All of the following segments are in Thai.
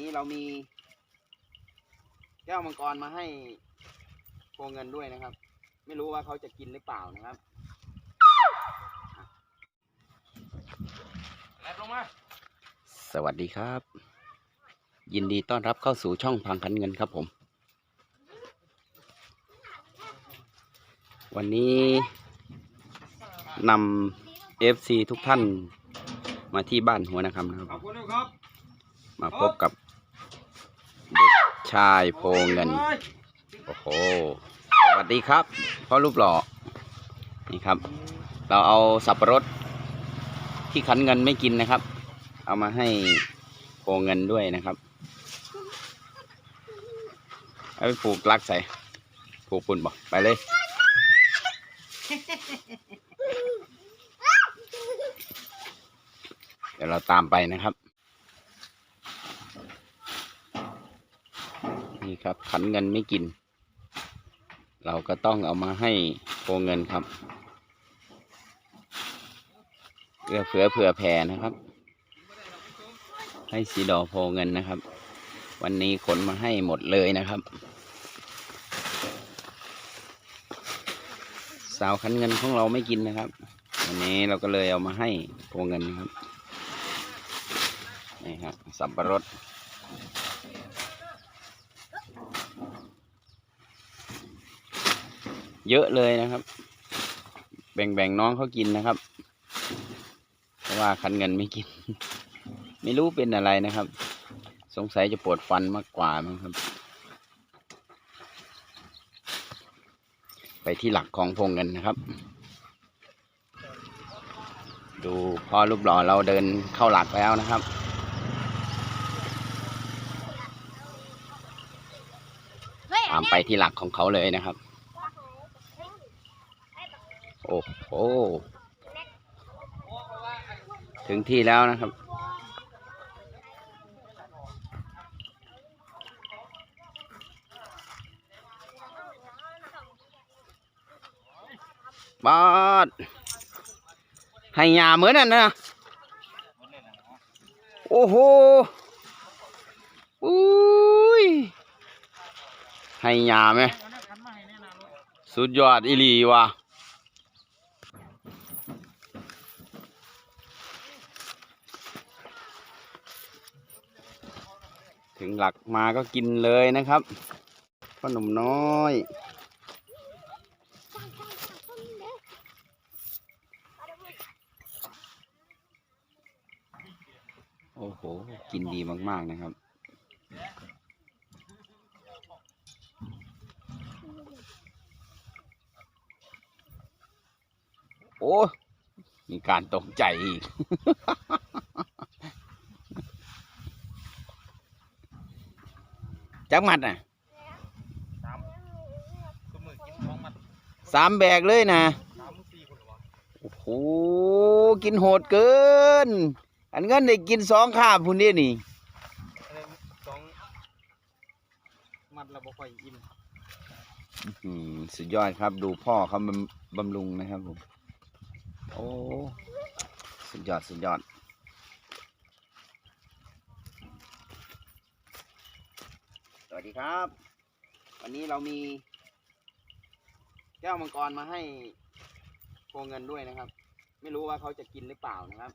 นี้เรามีแก้วมังกรมาให้โพเงินด้วยนะครับ ไม่รู้ว่าเขาจะกินหรือเปล่านะครับแอบลงมาสวัสดีครับ ยินดีต้อนรับเข้าสู่ช่องพังคันเงินครับผม วันนี้นำ FC ทุกท่านมาที่บ้านหัวนะครับนะครับขอบคุณครับมาพบกับ เด็กชายโพเงิน โอ้โห สวัสดีครับพ่อรูปหล่อ นี่ครับ เราเอาสับปะรดที่ขันเงินไม่กินนะครับ เอามาให้โพเงินด้วยนะครับ เอาไปผูกลักใส่ ผูกปุ่นบอกไปเลย เดี๋ยวเราตามไปนะครับ นี่ ครับ ขันเงินไม่กิน เราก็ต้องเอามาให้โพเงินครับเพื่อเผื่อเผื่อแผ่นะครับ ให้สีดอโพเงินนะครับ วันนี้ขนมาให้หมดเลยนะครับสาวขันเงินของเราไม่กินนะครับวันนี้เราก็เลยเอามาให้โพเงินนะครับนี่ครับสับปะรด เยอะเลยนะครับ แบ่งๆน้องเขากินนะครับ เพราะว่าคันเงินไม่กิน ไม่รู้เป็นอะไรนะครับ สงสัยจะปวดฟันมากกว่ามั้งครับ ไปที่หลักของพงเงินนะครับ ดูพ่อรูปหล่อเราเดินเข้าหลักแล้วนะครับตามไปที่หลักของเขาเลยนะครับ โอ้โหถึงที่แล้วนะครับบาดให้ยาเหมือนนั่นนะ โอ้โหอุ้ยให้ยาไหม สุดยอดอีลีว่ะ ถึงหลักมาก็กินเลยนะครับขนมน้อยโอ้โห กินดีมาก ๆ นะครับ โอ้ มีการตกใจอีก จักมัดน่ะสามก็มือกินท้องมันสามแบกเลยนะสามสี่คนหรอวะโอ้โหกินโหดเกิน อันเงินได้กินสองคาพุ่นนี่นี่สองมัดเราบ่ค่อยอิ่มสุดยอดครับ ดูพ่อเขาบำรุงนะครับผมโอ้สุดยอดสุดยอด วัสดีครับ วันนี้เรามีแก้วมังกรมาให้โพเงินด้วยนะครับ ไม่รู้ว่าเขาจะกินหรือเปล่านะครับ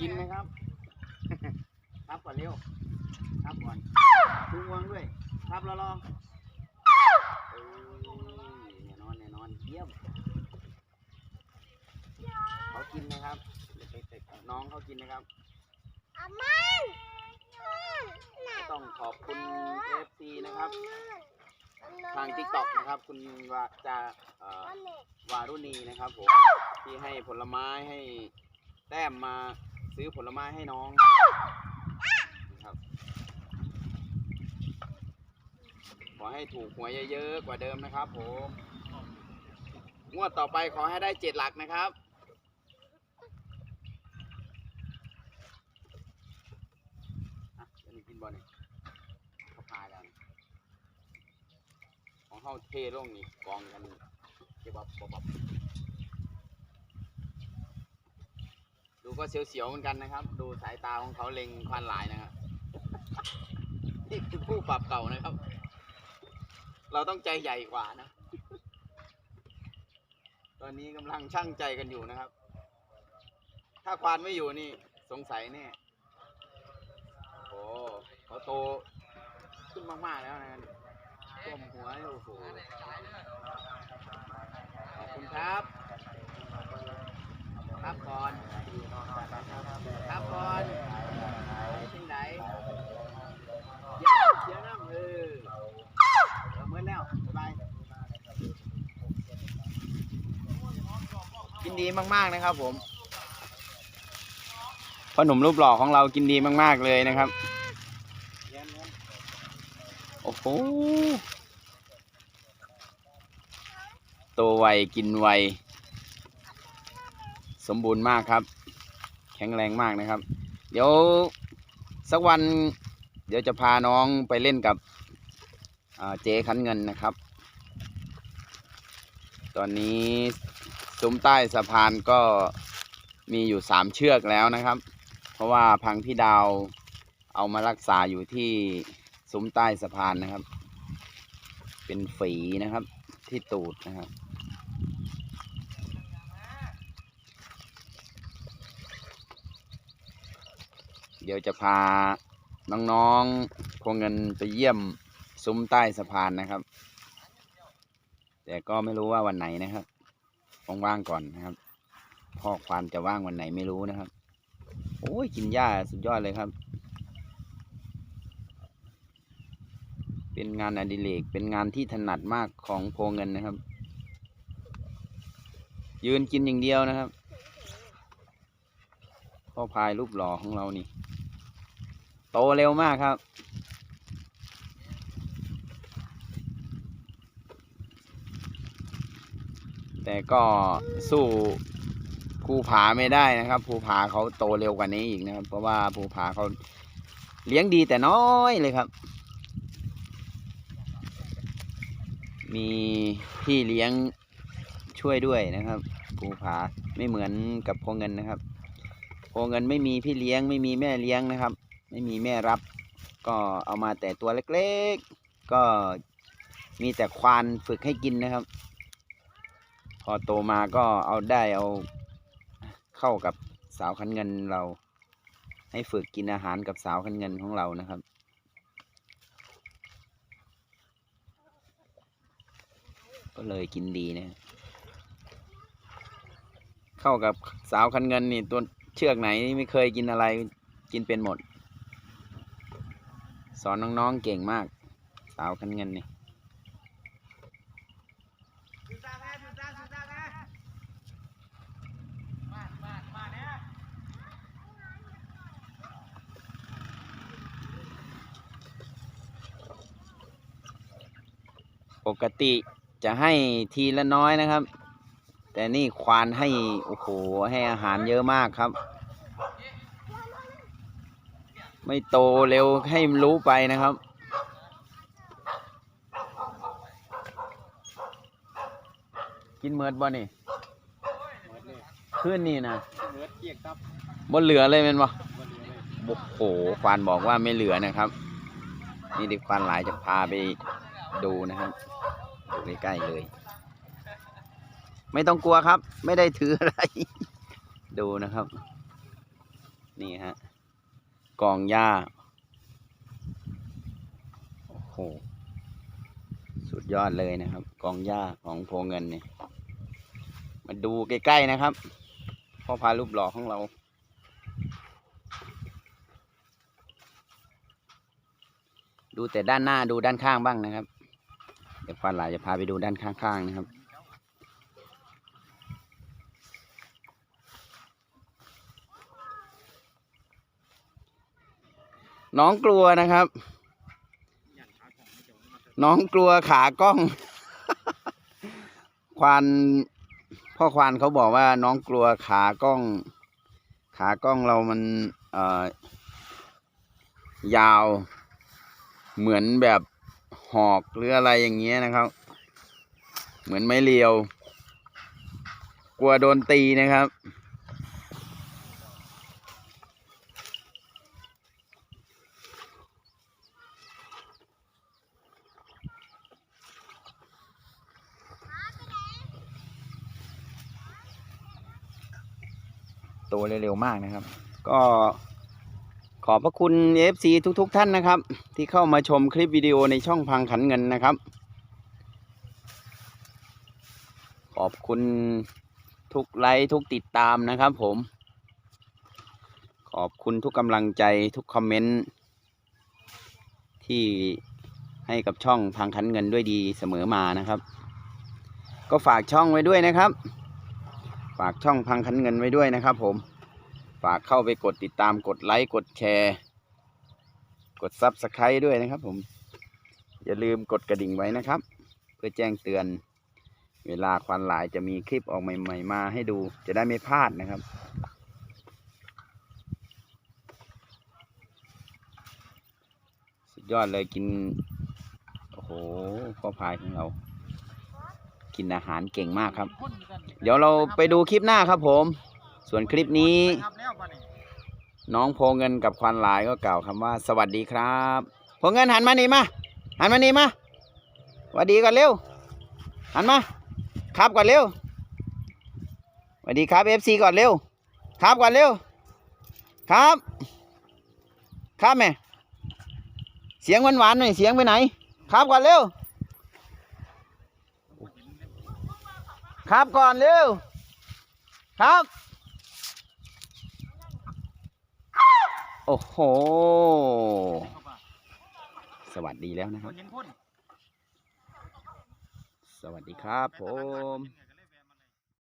กินไหมครับ ครับก่อนเร็ว ครับก่อนชูงวงด้วย ครับรอรอเอ้ยแน่นอนแน่นอนเยี่ยมเขากินนะครับ เด็กๆน้องเขากินนะครับก็ต้องขอบคุณ FC นะครับ ทาง TikTok นะครับ คุณวาจาเอ่อวารุณีนะครับผมที่ให้ผลไม้ให้แต้มมาซื้อผลไม้ให้น้องนะครับขอให้ถูกหวยเยอะๆกว่าเดิมนะครับผมงวดต่อไปขอให้ได้เจ็ดหลักนะครับ อะ เดี๋ยวนี้กินบอลนี่เขาพาแล้วนี่ของเขาเทลงนี่กองกันเก็บบับบับบับก็เสียวๆเหมือนกันนะครับ ดูสายตาของเขาเล็งควานหลายนะครับนี่คือผู้ปรับเก่านะครับ เราต้องใจใหญ่กว่านะ ตอนนี้กำลังช่างใจกันอยู่นะครับ ถ้าควานไม่อยู่นี่สงสัยแน่ เขาโตขึ้นมากๆแล้วนะท่วมหัวโอ้โหขอบคุณครับ ครับก่อนครับก่อนที่ไหนเดี๋ยวเดี๋ยวน้ำเออเออเมื่อแล้วบายกินดีมากๆนะครับผมพ่อหนุ่มรูปหล่อของเรากินดีมากๆเลยนะครับ โอ้โหโตไวกินไว สมบูรณ์มากครับ แข็งแรงมากนะครับ เดี๋ยวสักวัน เดี๋ยวจะพาน้องไปเล่นกับเจ๊ขันเงินนะครับ ตอนนี้ซุ้มใต้สะพานก็มีอยู่สามเชือกแล้วนะครับ เพราะว่าพังพี่ดาวเอามารักษาอยู่ที่ ซุ้มใต้สะพานนะครับ เป็นฝีนะครับ ที่ตูดนะครับเดี๋ยวจะพาน้องๆพวงเงินไปเยี่ยมซุ้มใต้สะพานนะครับ แต่ก็ไม่รู้ว่าวันไหนนะครับว่างๆก่อนนะครับพ่อควานจะว่างวันไหนไม่รู้นะครับ โอ้ยกินหญ้าสุดยอดเลยครับ เป็นงานอดิเรกเป็นงานที่ถนัดมากของโพเงินนะครับ ยืนกินอย่างเดียวนะครับพ่อพายรูปหล่อของเรานี่ โตเร็วมากครับ แต่ก็สู้ภูผาไม่ได้นะครับภูผาเขาโตเร็วกว่านี้อีกนะครับ เพราะว่าภูผาเขาเลี้ยงดีแต่น้อยเลยครับ มีพี่เลี้ยงช่วยด้วยนะครับภูผาไม่เหมือนกับพวงเงินนะครับโพเงินไม่มีพี่เลี้ยงไม่มีแม่เลี้ยงนะครับ ไม่มีแม่รับ ก็เอามาแต่ตัวเล็กๆ ก็มีแต่ควานฝึกให้กินนะครับ พอโตมาก็เอาได้เอาเข้ากับสาวคันเงินเรา ให้ฝึกกินอาหารกับสาวคันเงินของเรานะครับ ก็เลยกินดีนะ เข้ากับสาวคันเงินนี่ตัวเชือกไหนไม่เคยกินอะไรกินเป็นหมด สอนน้องๆเก่งมาก สาวคันเงินนี่ปกติ จะให้ทีละน้อยนะครับ แต่นี่ควานให้โอ้โหให้อาหารเยอะมากครับ ไม่โตเร็วให้มันรู้ไปนะครับกินเมิดบ่นี่ยขึ้นนี่นะบ่เหลือเลยแมันบ่โอ้โหควานบอกว่าไม่เหลือนะครับ นี่เด็กควานหลายจะพาไปดูนะครับ ใกล้ๆเลย ไม่ต้องกลัวครับ ไม่ได้ถืออะไร ดูนะครับ นี่ฮะกองหญ้า โอ้โห สุดยอดเลยนะครับ กองหญ้าของโพเงินเนี่ย มาดูใกล้ ๆ นะครับ พ่อพารูปหล่อของเราดูแต่ด้านหน้าดูด้านข้างบ้างนะครับ ดี๋ยวควานหลายจะพาไปดูด้านข้างๆนะครับน้องกลัวนะครับ น้องกลัวขากล้อง ควานพ่อควานเขาบอกว่าน้องกลัวขากล้อง ขากล้องเรามันเอ่อยาวเหมือนแบบ หอกหรืออะไรอย่างเงี้ยนะครับ เหมือนไม้เรียว กลัวโดนตีนะครับตัวเร็วๆมากนะครับ ก็ ขอบพระคุณ FC ทุกๆทท่านนะครับ ที่เข้ามาชมคลิปวิดีโอในช่องพังขันเงินนะครับ ขอบคุณทุกไลค์ทุกติดตามนะครับผม ขอบคุณทุกกำลังใจทุกคอมเมนต์ที่ให้กับช่องพังขันเงินด้วยดีเสมอมานะครับ ก็ฝากช่องไว้ด้วยนะครับ ฝากช่องพังขันเงินไว้ด้วยนะครับผม ฝากเข้าไปกดติดตามกดไลค์กดแชร์ กดซับสไครต์ด้วยนะครับผม อย่าลืมกดกระดิ่งไว้นะครับ เพื่อแจ้งเตือน เวลาควันหลายจะมีคลิปออกใหม่ ๆ มาให้ดูจะได้ไม่พลาดนะครับ สุดยอดเลยกิน โอ้โหพ่อพายของเรา กินอาหารเก่งมากครับ เดี๋ยวเราไปดูคลิปหน้าครับผม ส่วนคลิปนี้ น้องโพเงินกับควันหลายก็กล่าวคำว่า สวัสดีครับโพเงินหันมานี่มาหันมานี่มาสวัสดีก่อนเร็วหันมาครับก่อนเร็วสวัสดีครับเอฟซีก่อนเร็วครับก่อนเร็วครับ ครับแม่เสียงหวานๆหน่อยเสียงไปไหน ครับก่อนเร็วครับก่อนเร็วครับ โอ้โหเข้าป่ะสวัสดีแล้วนะคครับนเห็นคนสวัสดีครับผม